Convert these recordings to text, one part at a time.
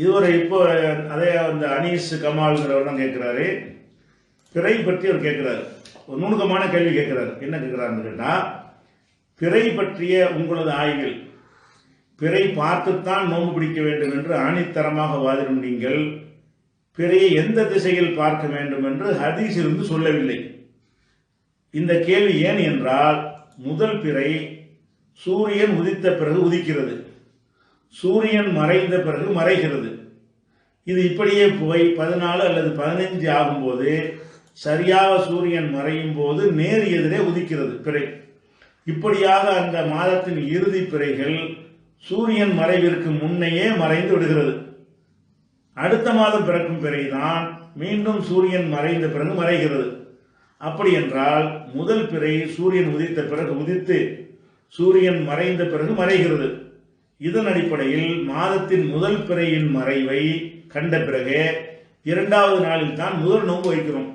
இதுவரை இப்போ அதே அந்த அனீஸ் கமால்ங்கிறவர் தான் கேட்குறாரு பிறை பற்றி அவர் கேட்குறாரு ஒரு நுணுக்கமான கேள்வி கேட்குறாரு என்ன கேட்குறாருன்னு கேட்டால் பிறை பற்றிய உங்களது ஆய்வில் பிறை பார்த்துத்தான் நோன்பு பிடிக்க வேண்டும் என்று ஆணித்தரமாக வாதிடும் நீங்கள் பிறையை எந்த திசையில் பார்க்க வேண்டும் என்று ஹதீஸ் இருந்து சொல்லவில்லை. இந்த கேள்வி ஏன் என்றால் முதல் பிறை சூரியன் உதித்த பிறகு உதிக்கிறது. சூரியன் மறைந்த பிறகு மறைகிறது. இது இப்படியே போய் பதினாலு அல்லது பதினைஞ்சு ஆகும்போது சரியாக சூரியன் மறையும் போது நேர் எதிரே உதிக்கிறது பிறை. இப்படியாக அந்த மாதத்தின் இறுதி பிறைகள் சூரியன் மறைவிற்கு முன்னையே மறைந்து விடுகிறது. அடுத்த மாதம் பிறக்கும் பிறைதான் மீண்டும் சூரியன் மறைந்த பிறகு மறைகிறது. அப்படி என்றால் முதல் பிறை சூரியன் உதித்த பிறகு உதித்து சூரியன் மறைந்த பிறகு மறைகிறது. இதன் அடிப்படையில் மாதத்தின் முதல் பிறையின் மறைவை கண்ட பிறகு இரண்டாவது நாளில் தான் முதல் நோன்பு வைக்கிறோம்.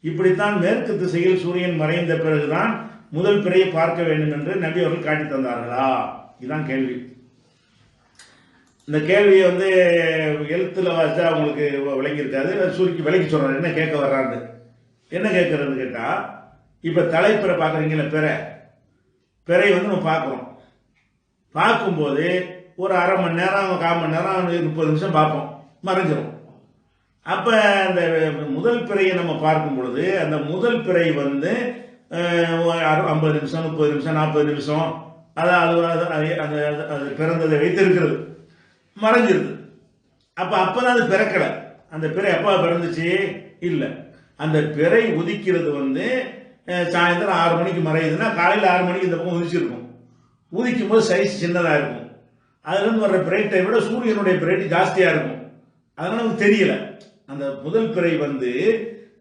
இப்படித்தான் மேற்கு திசையில் சூரியன் மறைந்த பிறகுதான் முதல் பிறையை பார்க்க வேண்டும் என்று நபி அவர்கள் காட்டி தந்தார்களா? இதுதான் கேள்வி. இந்த கேள்வியை வந்து எழுத்துல வாசித்தா அவங்களுக்கு விளங்கியிருக்காது. அதை சுருக்கி விளக்கி சொல்றாரு. என்ன கேட்க வர்றாரு என்ன கேட்கறதுன்னு கேட்டா இப்ப தலைப்பிற பார்க்குறீங்களா? பிற. பிறை வந்து நம்ம பார்க்குறோம். பார்க்கும்போது ஒரு அரை மணி நேரம் கால் மணி நேரம் முப்பது நிமிஷம் பார்ப்போம். மறைஞ்சிரும். அப்போ அந்த முதல் பிறையை நம்ம பார்க்கும் பொழுது அந்த முதல் பிறை வந்து ஒரு ஐம்பது நிமிஷம் முப்பது நிமிஷம் நாற்பது நிமிஷம் அதாவது அது அது- அது அது- பிறந்ததை வைத்திருக்கிறது. மறைஞ்சிருது. அப்போ அப்போ தான் அது பிறக்கலை. அந்த பிறை எப்போ பிறந்துச்சு? இல்லை. அந்த பிறை உதிக்கிறது வந்து சாயந்தரம் ஆறு மணிக்கு மறையுதுன்னா காலையில் ஆறு மணிக்கு இந்த பக்கம் உதிச்சிருக்கும். உதிக்கும் போது சைஸ் சின்னதாக இருக்கும். அதுலேருந்து வர்ற பிரைட்டை விட சூரியனுடைய பிரைட் ஜாஸ்தியாக இருக்கும். அதனால நமக்கு தெரியல. அந்த முதல் பிறை வந்து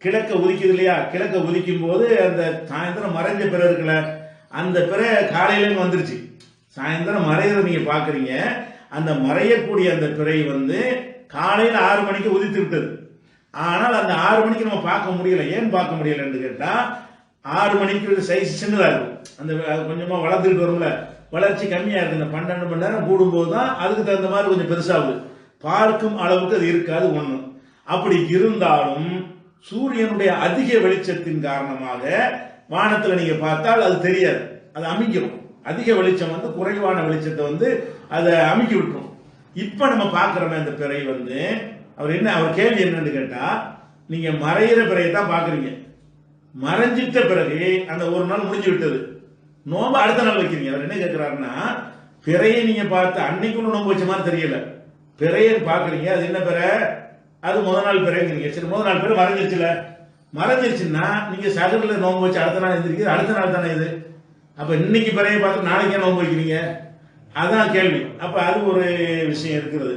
கிழக்க உதிக்குது இல்லையா? கிழக்க உதிக்கும் போது அந்த சாயந்தரம் மறைஞ்ச பிறை இருக்குல்ல அந்த பிற காலையிலேருந்து வந்துருச்சு. சாயந்தரம் மறையிறத நீங்கள் பார்க்குறீங்க அந்த மறையக்கூடிய அந்த பிறை வந்து காலையில் ஆறு மணிக்கு உதித்து விட்டது. ஆனால் அந்த ஆறு மணிக்கு நம்ம பார்க்க முடியல. ஏன் பார்க்க முடியலன்னு கேட்டால் ஆறு மணிக்கு சைஸ் சின்னதாக இருக்கும். அந்த அது கொஞ்சமா வரும்ல. வளர்ச்சி கம்மியா இருக்கு இந்த பன்னெண்டு மணி நேரம் கூடும்போது தான் அதுக்கு தகுந்த மாதிரி கொஞ்சம் பெருசாகுது. பார்க்கும் அளவுக்கு அது இருக்காது ஒண்ணு. அப்படி இருந்தாலும் சூரியனுடைய அதிக வெளிச்சத்தின் காரணமாக வானத்துல நீங்க பார்த்தால் அது தெரியாது. அது அமிங்கிடும் அதிக வெளிச்சம் வந்து குறைவான வெளிச்சத்தை வந்து அதை அமுக்கி விட்டுரும். இப்ப நம்ம பார்க்குறோமே அந்த பிறை வந்து அவர் என்ன அவர் கேள்வி என்னன்னு கேட்டா நீங்க மறையிற பிறையை தான் பாக்குறீங்க மறைஞ்சிட்ட பிறகு அந்த ஒரு நாள் முடிஞ்சு விட்டது. நோம்பு அடுத்த நாள் வைக்கிறீங்க. அவர் என்ன கேட்கிறாருன்னா பிறையை நீங்க பார்த்து அன்னைக்குள்ள நோம்பு வச்ச மாதிரி தெரியல. பிறையை பாக்குறீங்க அது என்ன பிற? அது முத நாள் பிறைங்கிறீங்க. சரி முத நாள் பேர் மறைஞ்சிருச்சுல. மறைஞ்சிருச்சுன்னா நீங்க சகரில் நோம்பு வச்சு அடுத்த நாள் எந்திரிக்குது அடுத்த நாள் தானே இது? அப்ப இன்னைக்கு பிறையை பார்த்து நாளைக்கே நோம்பு வைக்கிறீங்க? அதான் கேள்வி. அப்ப அது ஒரு விஷயம் இருக்கிறது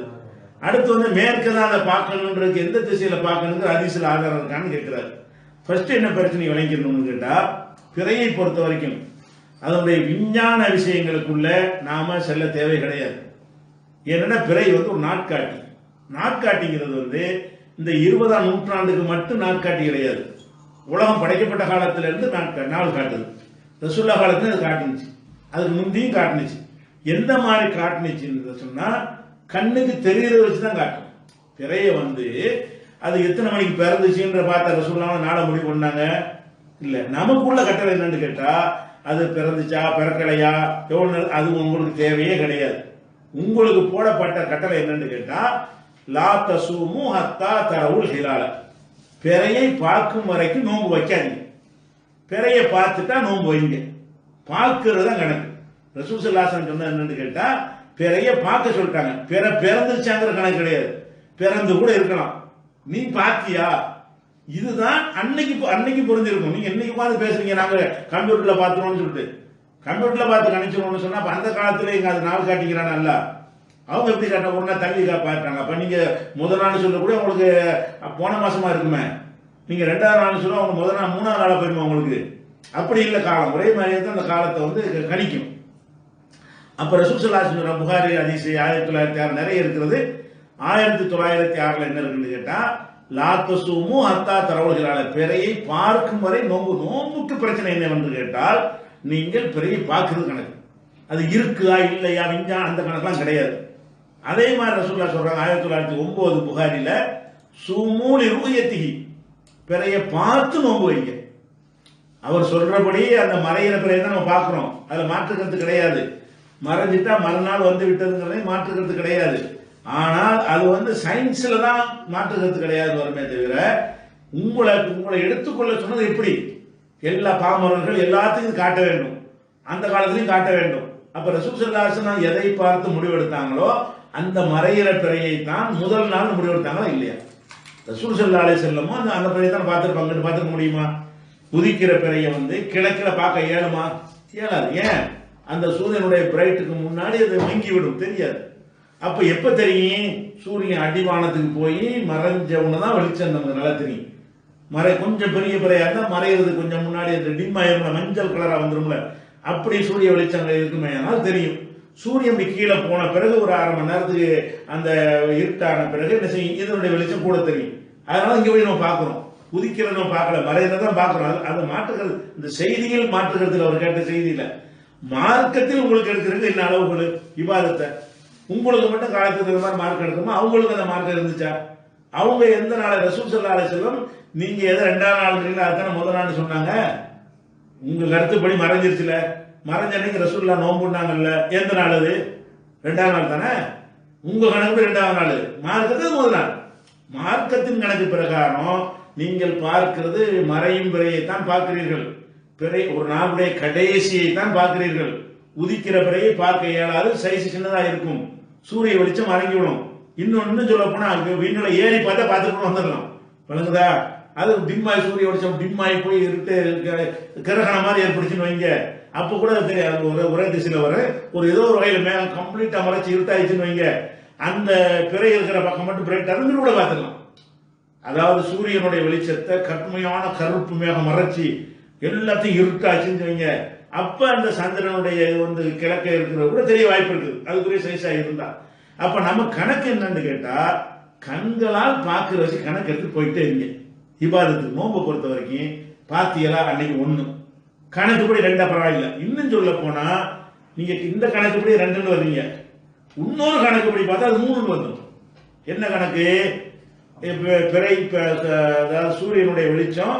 அடுத்து வந்து மேற்கு தான் அதை பார்க்கணுன்றதுக்கு எந்த திசையில பார்க்கணுங்கிற அதிசல ஆதாரம் இருக்கான்னு கேட்கிறாரு ஃபர்ஸ்ட் என்ன பிரச்சனை விளங்கிடணும்னு கேட்டா பிறையை பொறுத்த வரைக்கும் அதனுடைய விஞ்ஞான விஷயங்களுக்குள்ள நாம செல்ல தேவை கிடையாது. ஏன்னா பிறை வந்து ஒரு நாட்காட்டி. நாட்காட்டிங்கிறது வந்து இந்த இருபதாம் நூற்றாண்டுக்கு மட்டும் நாட்காட்டி கிடையாது. உலகம் படைக்கப்பட்ட காலத்திலிருந்து நாட்கா நாள் காட்டுது. ரசுல்லா காலத்துல அது காட்டுனுச்சு. அதுக்கு முந்தியும் காட்டுனுச்சு. எந்த மாதிரி காட்டுனுச்சுன்னு சொன்னா கண்ணுக்கு தெரியறத வச்சு தான் காட்டும். பிறைய வந்து அது எத்தனை மணிக்கு பிறந்துச்சுன்ற பார்த்த ரசுல்லாவை நாளை முடிவு பண்ணாங்க இல்லை நமக்குள்ள கட்டளை என்னன்னு கேட்டால் அது பிறந்துச்சா பிறக்கலையா? எவ்வளோ அது உங்களுக்கு தேவையே கிடையாது. உங்களுக்கு போடப்பட்ட கட்டளை என்னன்னு கேட்டால் லா தசூமு ஹத்தா தரவுல் ஹிலால. பிறையை பார்க்கும் வரைக்கும் நோன்பு வைக்காதீங்க. பிறையை பார்த்துட்டா நோன்பு வைங்க. பார்க்கறது தான் கணக்கு ரசூசல்லாசன் சொன்ன என்னன்னு கேட்டால் பிறைய பார்க்க சொல்லிட்டாங்க. பிற பிறந்துருச்சாங்கிற கணக்கு கிடையாது. பிறந்து கூட இருக்கலாம். நீ பார்த்தியா? இதுதான் அன்னைக்கு அன்னைக்கு புரிஞ்சிருக்கும். நீங்க இன்னைக்கு பார்த்து பேசுறீங்க நாங்க கம்ப்யூட்டர்ல பார்த்துருவோம்னு சொல்லிட்டு. கம்ப்யூட்டர்ல பார்த்து கணிச்சிருவோம்னு சொன்னா அப்ப அந்த காலத்துல இங்க அது நாள் காட்டிக்கிறான் அல்ல அவங்க எப்படி கட்ட ஒன்றா தள்ளி கா- பார்த்தாங்க அப்ப நீங்க முதல் நாள் சொல்ல கூட உங்களுக்கு போன மாசமா இருக்குமே. நீங்க ரெண்டாவது நாள் சொல்ல அவங்க முதல் நாள் மூணாவது நாளா போயிருமா உங்களுக்கு. அப்படி இல்லை காலம். ஒரே மாதிரியே தான் அந்த காலத்தை வந்து கணிக்கும். அப்ப ரசூசல்லாஸ் புகாரி அதிசை ஆயிரத்தி தொள்ளாயிரத்தி ஆறு நிறைய இருக்கிறது. ஆயிரத்தி தொள்ளாயிரத்தி ஆறுல என்ன இருக்குன்னு கேட்டா லாத்தசுமு அத்தா தரவுகிறாள பிறையை பார்க்கும் வரை நோம்பு நோம்புக்கு பிரச்சனை என்னவென்று கேட்டால் நீங்கள் பிறையை பார்க்கறது கணக்கு. அது இருக்குதா இல்லையா விஞ்ஞான அந்த கணக்கெல்லாம் கிடையாது. அதே மாதிரி ரசூல்லா சொல்றாங்க ஆயிரத்தி தொள்ளாயிரத்தி ஒன்பது புகாரில சுமூலி ரூயத்திகி பிறைய பார்த்து நோம்பு வைங்க. அவர் சொல்றபடி அந்த மறையிற பிறையை தான் நம்ம பார்க்குறோம். அதில் மாற்றுக்கிறது கிடையாது. மறைஞ்சிட்டா மறுநாள் வந்து விட்டதுங்கிறதே மாற்றுக்கிறது கிடையாது. ஆனால் அது வந்து சயின்ஸ்ல தான் மாற்றுகிறது கிடையாது வருமே தவிர உங்களை உங்களை எடுத்துக்கொள்ள சொன்னது எப்படி? எல்லா பாமரர்கள் எல்லாத்துக்கும் காட்ட வேண்டும். அந்த காலத்திலையும் காட்ட வேண்டும். அப்ப ரசூசல்லாசன் எதை பார்த்து முடிவெடுத்தாங்களோ அந்த மறையிற பிறையை தான் முதல் நாள் முடிவெடுத்தாங்களா இல்லையா? ரசூல் சல்லா அலை செல்லமோ அந்த அந்த பிறையை தான் பார்த்துருப்பாங்க. பார்த்துக்க முடியுமா? உதிக்கிற பிறையை வந்து கிழக்கில் பார்க்க இயலுமா இயலாது ஏன்? அந்த சூரியனுடைய பிரைட்டுக்கு முன்னாடி அது மங்கி விடும் தெரியாது. அப்ப எப்ப தெரியும்? சூரியன் அடிவானத்துக்கு போய் மறைஞ்சவன தான் வெளிச்சம் நமக்கு நல்லா தெரியும். மறை கொஞ்சம் பெரிய பிறையாக இருந்தா மறையிறது கொஞ்சம் முன்னாடி அந்த டிம் மஞ்சள் கலரா வந்துரும்ல. அப்படி சூரிய வெளிச்சங்கள் இருக்குமே ஆனால் தெரியும். சூரியன் இப்படி கீழே போன பிறகு ஒரு அரை மணி நேரத்துக்கு அந்த இருட்டான பிறகு என்ன செய்யும்? இதனுடைய வெளிச்சம் கூட தெரியும். அதனால இங்கே போய் நம்ம பார்க்குறோம். உதிக்கிறத நம்ம பார்க்கல மறையிறத தான் பார்க்குறோம். அது- அது மாற்றுகிறது. இந்த செய்தியில் மாற்றுகிறதுல அவர் கேட்ட செய்தியில் மார்க்கத்தில் உங்களுக்கு எடுக்கிறது என்ன அளவுகள் விவாதத்தை. உங்களுக்கு மட்டும் காலத்துக்கு மாதிரி மார்க் எடுக்கணுமா? அவங்களுக்கு அந்த மார்க் இருந்துச்சா? அவங்க எந்த நாள்? ரசூல் சல்லா செல்வம் நீங்க எதை ரெண்டாம் நாள் இருக்கீங்களா அதுதானே முதல் நாள் சொன்னாங்க. உங்க கருத்துப்படி மறைஞ்சிருச்சுல. மறைஞ்ச அன்னைக்கு ரசூல்லா நோம்புனாங்கல்ல எந்த நாள் அது? ரெண்டாம் நாள் தானே? உங்க கணக்கு ரெண்டாவது நாள். மார்க்கத்துக்கு முதல் நாள். மார்க்கத்தின் கணக்கு பிரகாரம் நீங்கள் பார்க்கிறது மறையும் பிறையை தான் பார்க்கிறீர்கள். பிறை ஒரு நாளுடைய கடைசியை தான் பார்க்கிறீர்கள். உதிக்கிற பிறையை பார்க்க இயலாது சைஸ் சின்னதாக இருக்கும். சூரிய வெளிச்சம் மறைஞ்சிவிடும் இன்னொன்னு சொல்ல போனா விண்ணுல ஏறி பார்த்தா பார்த்துட்டு வந்துடலாம். விளங்குதா? அது டிம்மாய் சூரிய வெளிச்சம் டிம்மாய் போய் இருட்டு கிரகணம் மாதிரி ஏற்படுச்சுன்னு வைங்க. அப்ப கூட தெரியாது. ஒரு ஒரே திசையில வர ஒரு ஏதோ ஒரு வகையில மேலே கம்ப்ளீட்டா மறைச்சு இருட்டாயிடுச்சுன்னு வைங்க. அந்த பிறை இருக்கிற பக்கம் மட்டும் பிரைட் இருந்து கூட பார்த்துக்கலாம். அதாவது சூரியனுடைய வெளிச்சத்தை கடுமையான கருப்பு மேகம் மறைச்சி எல்லாத்தையும் இருட்டாச்சுன்னு வைங்க. அப்ப அந்த சந்திரனுடைய வந்து கிழக்க இருக்கிறது கூட தெரிய வாய்ப்பு இருக்குது. அதுக்குரிய சைஸா இருந்தா. அப்ப நம்ம கணக்கு என்னன்னு கேட்டா கண்களால் பார்க்கிற வச்சு கணக்கு எடுத்து போயிட்டே இருங்க. இபாதத்து நோம்பை பொறுத்த வரைக்கும் பாத்தியலா அன்னைக்கு ஒண்ணு. கணக்குப்படி ரெண்டா பரவாயில்ல. இன்னும் சொல்ல போனா நீங்க இந்த கணக்குப்படி ரெண்டுன்னு வர்றீங்க. இன்னொரு கணக்குப்படி பார்த்தா அது மூணு வந்துடும். என்ன கணக்கு? பிறை அதாவது சூரியனுடைய வெளிச்சம்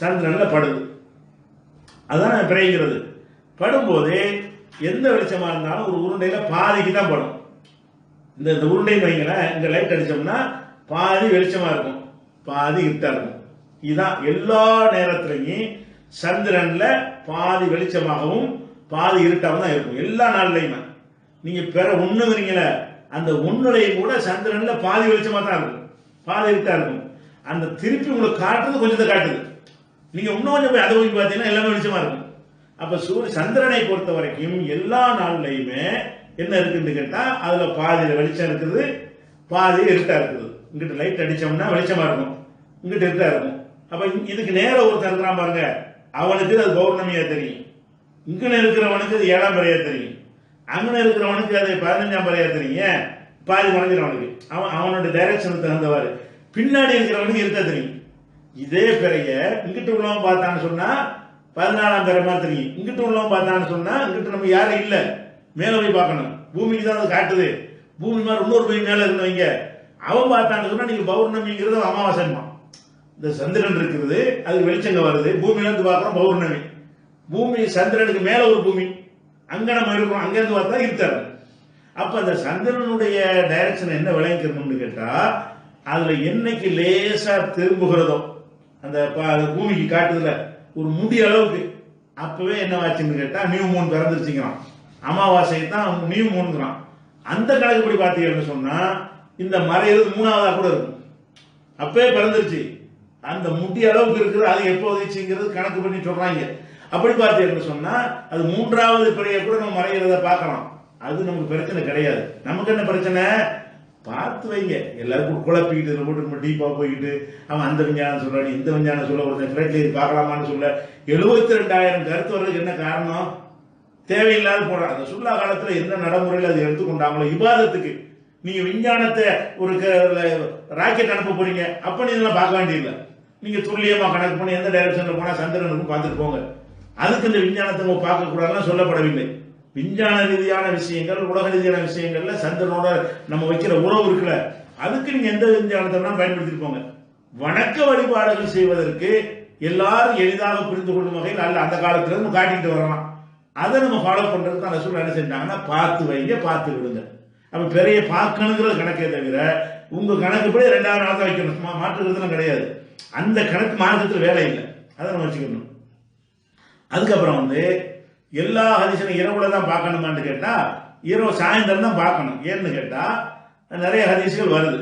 சந்திரன்ல படுது. அதுதான் பிறைங்கிறது படும்போது எந்த வெளிச்சமாக இருந்தாலும் ஒரு உருண்டையில் பாதிக்கு தான் படும். இந்த இந்த உருண்டைன்னு வைங்களேன் இந்த லைட் அடிச்சோம்னா பாதி வெளிச்சமாக இருக்கும். பாதி இருட்டாக இருக்கும். இதுதான் எல்லா நேரத்துலையும் சந்திரனில் பாதி வெளிச்சமாகவும் பாதி இருட்டாகவும் தான் இருக்கும். எல்லா நாள்லையுமே. நீங்கள் பெற ஒண்ணுங்கிறீங்களே அந்த உண்ணுலையும் கூட சந்திரனில் பாதி வெளிச்சமாக தான் இருக்கும். பாதி இருட்டாக இருக்கும். அந்த திருப்பி உங்களுக்கு காட்டுறது கொஞ்சத்தை காட்டுது. நீங்க இன்னும் கொஞ்சம் போய் அதை போய் பார்த்தீங்கன்னா எல்லாமே வெளிச்சமா இருக்கும். அப்ப சூரிய சந்திரனை பொறுத்த வரைக்கும் எல்லா நாள்லையுமே என்ன இருக்குன்னு கேட்டா அதுல பாதியில வெளிச்சம் இருக்குது பாதி இருட்டா இருக்குது. இங்கிட்ட லைட் அடிச்சோம்னா வெளிச்சமா இருக்கும். இங்கிட்ட இருட்டா இருக்கும். அப்ப இதுக்கு நேர ஒருத்தர் இருக்கிறான் பாருங்க. அவனுக்கு அது பௌர்ணமியா தெரியும். இங்கன இருக்கிறவனுக்கு அது ஏழாம் பறையாக தெரியும். அங்கன இருக்கிறவனுக்கு அது பதினஞ்சாம் பறையாக தெரியும். பாதி மறைஞ்சிடும் அவன் அவனோட டைரக்ஷனுக்கு தகுந்தவாறு. பின்னாடி இருக்கிறவனுக்கு இருக்க தெரியும். இதே பிறைய இங்கிட்டு உள்ளவன் பார்த்தான்னு சொன்னா பதினாலாம் பிறை மாதிரி தெரியும் இங்கிட்டு உள்ளவன் பார்த்தான்னு சொன்னா இங்கிட்டு நம்ம யாரும் இல்ல. மேல போய் பார்க்கணும். பூமிக்கு தான் அது காட்டுது. பூமி மாதிரி இன்னொரு பூமி மேல இருந்தவங்க அவன் பார்த்தான்னு சொன்னா நீங்க பௌர்ணமிங்கிறது அமாவாசைமா இந்த சந்திரன் இருக்குது அதுக்கு வெளிச்சங்க வருது. பூமியில இருந்து பௌர்ணமி. பூமி சந்திரனுக்கு மேல ஒரு பூமி. அங்க நம்ம இருக்கிறோம் அங்கிருந்து பார்த்தா இருக்காரு அப்ப அந்த சந்திரனுடைய டைரக்ஷன் என்ன விளைவிக்கணும்னு கேட்டா அதுல என்னைக்கு லேசா திரும்புகிறதோ அந்த அது பூமிக்கு காட்டுதுல ஒரு முடி அளவுக்கு. அப்பவே என்ன ஆச்சுன்னு கேட்டா நியூ மூன் பிறந்துருச்சுங்கிறான். அமாவாசை தான் நியூ மூன்கிறான் அந்த கணக்குப்படி பார்த்தீங்கன்னு சொன்னா இந்த மறையிறது மூணாவதா கூட இருக்கும். அப்பவே பிறந்துருச்சு. அந்த முடி அளவுக்கு இருக்கிற அது எப்போ உதவிச்சுங்கிறது கணக்கு பண்ணி சொல்றாங்க. அப்படி பார்த்தீங்கன்னு சொன்னா அது மூன்றாவது பிறையை கூட நம்ம மறைகிறத பார்க்கலாம். அது நமக்கு பிரச்சனை கிடையாது. நமக்கு என்ன பிரச்சனை? பார்த்து வைங்க. எல்லாருக்கும் குழப்பிக்கிட்டு இதுல போட்டு நம்ம டீப்பாக போய்கிட்டு அவன் அந்த விஞ்ஞானம் சொல்கிறான் இந்த விஞ்ஞானம் சொல்ல ஒருத்தன் ஃபிளைட்ல இது பார்க்கலாமான்னு சொல்ல எழுபத்தி ரெண்டாயிரம் கருத்து வர்றதுக்கு என்ன காரணம்? தேவையில்லாத போறான் அந்த சுல்லா காலத்தில் என்ன நடைமுறையில் அதை எடுத்துக்கொண்டாங்களோ விவாதத்துக்கு நீங்கள் விஞ்ஞானத்தை ஒரு ராக்கெட் அனுப்ப போறீங்க அப்போ நீ இதெல்லாம் பார்க்க வேண்டியதில்லை. நீங்கள் துல்லியமாக கணக்கு பண்ணி எந்த டைரக்ஷனில் போனால் சந்திரனுக்கும் பார்த்துட்டு போங்க. அதுக்கு இந்த விஞ்ஞானத்தை நம்ம பார்க்க சொல்லப்படவில்லை. விஞ்ஞான ரீதியான விஷயங்கள் உலக ரீதியான விஷயங்கள்ல சந்திரனோட நம்ம வைக்கிற உறவு இருக்குல்ல அதுக்கு நீங்க எந்த விஞ்ஞானத்தை வேணாலும் பயன்படுத்திட்டு போங்க வணக்க வழிபாடுகள் செய்வதற்கு எல்லாரும் எளிதாக புரிந்து கொள்ளும் வகையில் அல்ல அந்த காலத்துல இருந்து காட்டிட்டு வரலாம். அதை நம்ம ஃபாலோ பண்றதுக்கு தான் ரசூல் என்ன செஞ்சாங்கன்னா பார்த்து வைங்க பார்த்து விடுங்க. அப்ப பெரிய பார்க்கணுங்கிறது கணக்கே தவிர உங்க கணக்குப்படி ரெண்டாவது நாள் தான் வைக்கணும் சும்மா மாற்றுறதுலாம் கிடையாது. அந்த கணக்கு மாற்றத்தில் வேலை இல்லை. அதை நம்ம வச்சுக்கணும். அதுக்கப்புறம் வந்து எல்லா ஹதீஸும் இரவுல தான் பார்க்கணுமான்னு கேட்டால் இரவு சாயந்தரம் தான் பார்க்கணும். ஏன்னு கேட்டால் நிறைய ஹதீஸ்கள் வருது.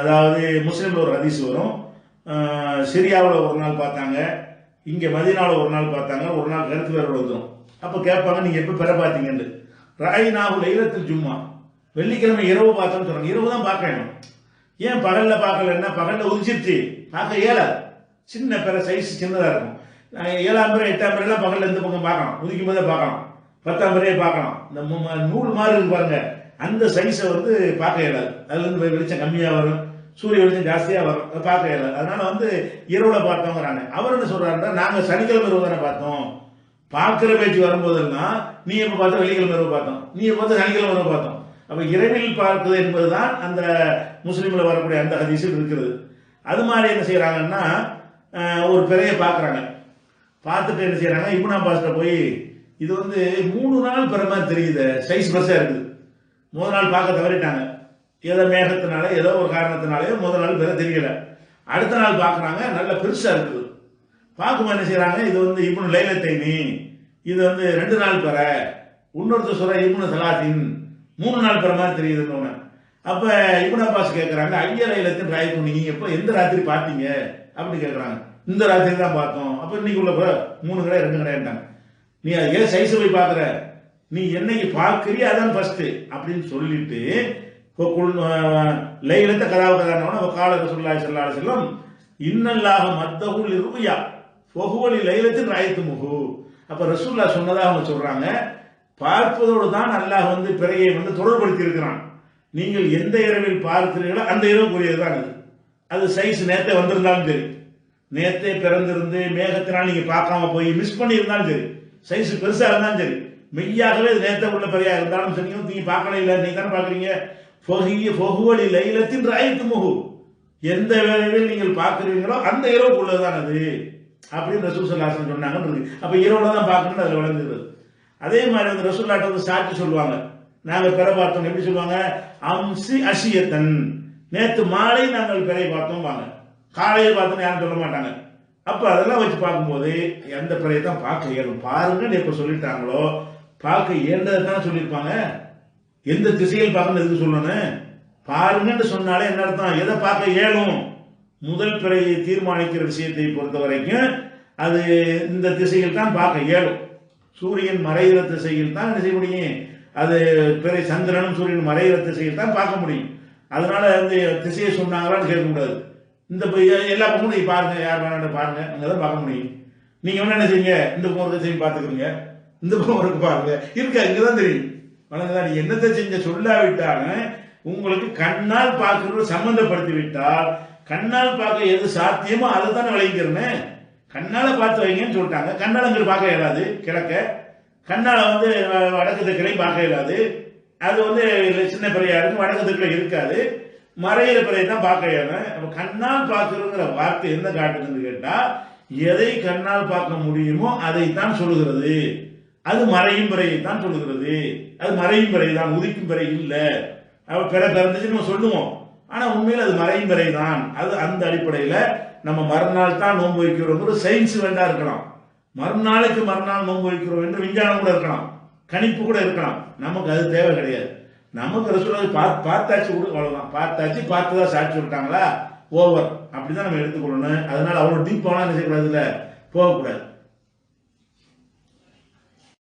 அதாவது முஸ்லீமில் ஒரு ஹதீஸ் வரும். சிரியாவில் ஒரு நாள் பார்த்தாங்க. இங்கே மதினாவில் ஒரு நாள் பார்த்தாங்க. ஒரு நாள் கருத்து வேறு வந்துடும் அப்போ கேட்பாங்க நீங்கள் எப்போ பெற பார்த்தீங்கன்னு. ராய் நாகு லைலத்தில் ஜும்மா. வெள்ளிக்கிழமை இரவு பார்த்தோம்னு சொல்றாங்க. இரவு தான் பார்க்கணும் ஏன் பகலில் பார்க்கலன்னா பகலில் உதிச்சிருச்சு. பார்க்க இயலாது. சின்ன பெற சைஸ் சின்னதாக இருக்கும். ஏழாம் பேர் எட்டாம் பேரெல்லாம் பகல்ல எந்த பக்கம் பார்க்கலாம் உதிக்கும் போதே பார்க்கலாம் பத்தாம் பேரே பார்க்கலாம் இந்த மு- நூல் மாதிரி இருக்கு பாருங்க. அந்த சைஸை வந்து பார்க்க இயலாது. அதுல இருந்து வெளிச்சம் கம்மியாக வரும். சூரிய வெளிச்சம் ஜாஸ்தியாக வரும். அதை பார்க்க இயலாது. அதனால வந்து இரவுல பார்த்தோங்கிறாங்க. அவர் என்ன சொல்றாருன்னா நாங்கள் சனிக்கிழமை இரவு தானே பார்த்தோம். பார்க்குற பேச்சு வரும்போதெல்லாம் நீ எப்போ பார்த்தா? வெள்ளிக்கிழமை இரவு பார்த்தோம். நீ எப்போ பார்த்த? சனிக்கிழமை இரவு பார்த்தோம். அப்போ இரவில் பார்க்குது என்பதுதான் அந்த முஸ்லீமில் வரக்கூடிய அந்த ஹதீஸில் இருக்கிறது. அது மாதிரி என்ன செய்கிறாங்கன்னா ஒரு பிறையை பார்க்குறாங்க. பார்த்துட்டு என்ன செய்யறாங்க இபுனா பாஸ்ட போய் இது வந்து மூணு நாள் பிற மாதிரி தெரியுது. சைஸ் பஸ்ஸாக இருக்குது. முதல் நாள் பார்க்க தவறிட்டாங்க. ஏதோ மேகத்தினால ஏதோ ஒரு காரணத்தினாலேயோ முதல் நாள் பெற தெரியல. அடுத்த நாள் பார்க்குறாங்க நல்ல பெருசாக இருக்குது. பார்க்கும்போது என்ன செய்யறாங்க இது வந்து இப்னு லைலத்தைனி இது வந்து ரெண்டு நாள் பெற இன்னொருத்தர் சொல்ற இப்னு சலாத்தின் மூணு நாள் பெற மாதிரி தெரியுதுன்னு அப்போ அப்ப இப்னு அப்பாஸ் கேட்குறாங்க ஐய லைலத்தின் ராயத்து நீங்கள் எப்போ எந்த ராத்திரி பார்த்தீங்க? அப்படின்னு கேட்குறாங்க இந்த ராத்திரி தான் பார்த்தோம். அப்போ இன்னைக்கு உள்ள பிற மூணு கடை ரெண்டு கடைன்ட்டாங்க நீ அதை ஏன் சைஸை போய் பார்க்குற? நீ என்னைக்கு பார்க்கறிய அதான் ஃபஸ்ட்டு அப்படின்னு சொல்லிட்டு இப்போ குள் லைலத்த கதாவு கதானவன கால சொல்லாய் செல்லாத அலைஹி இன்னல்லாக மத்தகுள் மத்தஹுல் பொகுவலி லைலத்தின் ராயத்து முகு. அப்போ ரசூல்லா சொன்னதாக அவங்க சொல்கிறாங்க பார்ப்பதோடு தான் அல்லாஹ் வந்து பிறையை வந்து தொடர்படுத்தி இருக்கிறான். நீங்கள் எந்த இரவில் பார்க்கிறீர்களோ அந்த இரவு கூறியது தான் அது அது சைஸ் நேரத்தை வந்திருந்தாலும் தெரியும் நேற்றே பிறந்திருந்து மேகத்தினால் நீங்கள் பார்க்காம போய் மிஸ் பண்ணியிருந்தாலும் சரி. சைஸ் பெருசாக இருந்தாலும் சரி. மெய்யாகவே அது உள்ள பெரியாக இருந்தாலும் சரி. நீங்கள் பார்க்கல இல்லை. நீங்கள் தானே பார்க்குறீங்க? பொகிய ஃபொஹுவலி லைலத்தின் ராயத்து முகு. எந்த வேலையில் நீங்கள் பார்க்குறீங்களோ அந்த இரவுக்குள்ளே தான் அது. அப்படின்னு ரசூசல்லாசன் சொன்னாங்கன்னு இருக்கு. அப்போ இரவுல தான் பார்க்கணும்னு அதில் விளங்குகிறது. அதே மாதிரி வந்து ரசூல்லாட்ட வந்து சாட்சி சொல்லுவாங்க. நாங்கள் பெற பார்த்தோம். எப்படி சொல்லுவாங்க? அம்சி அசியத்தன் நேற்று மாலை நாங்கள் பிறை பார்த்தோம் வாங்க காலையில் பார்த்தோன்னு யாரும் சொல்ல மாட்டாங்க. அப்போ அதெல்லாம் வச்சு பார்க்கும்போது எந்த பிறையை தான் பார்க்க இயலும். பாருங்கன்னு எப்போ சொல்லிட்டாங்களோ பார்க்க இயன்றதை தான் சொல்லியிருப்பாங்க. எந்த திசையில் பார்க்கணும் எதுக்கு சொல்லணும்? பாருங்கன்னு சொன்னாலே என்ன அர்த்தம்? எதை பார்க்க இயலும்? முதல் பிறையை தீர்மானிக்கிற விஷயத்தை பொறுத்த வரைக்கும் அது இந்த திசையில் தான் பார்க்க இயலும். சூரியன் மறைகிற திசையில் தான் என்ன செய்ய முடியும்? அது பிறை சந்திரனும் சூரியன் மறைகிற திசையில் தான் பார்க்க முடியும். அதனால வந்து திசையை சொன்னாங்களான்னு கேட்கக்கூடாது இந்த எல்லா பக்கமும் நீங்க பாருங்க யார் வேணாலும் பாருங்க அங்கதான் பார்க்க முடியும். நீங்க வேணா என்ன செய்யுங்க இந்த பக்கம் ஒரு செய்யும் பார்த்துக்கிறீங்க இந்த பக்கம் ஒரு பாருங்க. இங்கே இங்கதான் தெரியும். வணங்குதா நீ என்னத்தை செஞ்ச சொல்லாவிட்டாலும் உங்களுக்கு கண்ணால் பார்க்கறது சம்பந்தப்படுத்தி விட்டால் கண்ணால் பார்க்க எது சாத்தியமோ அதை தானே விளைவிக்கிறேன்னு கண்ணால பார்த்து வைங்கன்னு சொல்லிட்டாங்க. கண்ணால் அங்கிட்டு பார்க்க இயலாது கிழக்க. கண்ணால வந்து வடக்கு தெற்கிலையும் பார்க்க இயலாது. அது வந்து சின்ன பிறையா இருக்கும் வடக்கு தெற்குல இருக்காது. மறையிற பிறையை தான் பார்க்க நம்ம அப்ப கண்ணால் பார்க்கறதுங்கிற வார்த்தை என்ன காட்டுதுன்னு கேட்டா எதை கண்ணால் பார்க்க முடியுமோ அதைத்தான் சொல்லுகிறது. அது மறையும் பிறையை தான் சொல்லுகிறது. அது மறையும் பிறை தான் உதிக்கும் பிறை இல்லை. அவ பிற பிறந்துச்சு நம்ம சொல்லுவோம். ஆனா உண்மையில் அது மறையும் பிறை தான் அது அந்த அடிப்படையில நம்ம மறுநாள் தான் நோன்பு வைக்கிறோம் சயின்ஸ் வேண்டா இருக்கலாம். மறுநாளுக்கு மறுநாள் நோன்பு வைக்கிறோம் என்று விஞ்ஞானம் கூட இருக்கலாம். கணிப்பு கூட இருக்கலாம். நமக்கு அது தேவை கிடையாது. நமக்கு ரசூலாவை பார்த்து பார்த்தாச்சு கூட அவ்வளோதான் பார்த்தாச்சு பார்த்துதான் சாட்சி விட்டாங்களா ஓவர் அப்படி தான் நம்ம எடுத்துக்கொள்ளணும். அதனால அவ்வளோ டீப்பாலாம் என்ன செய்யக்கூடாது இல்லை போகக்கூடாது.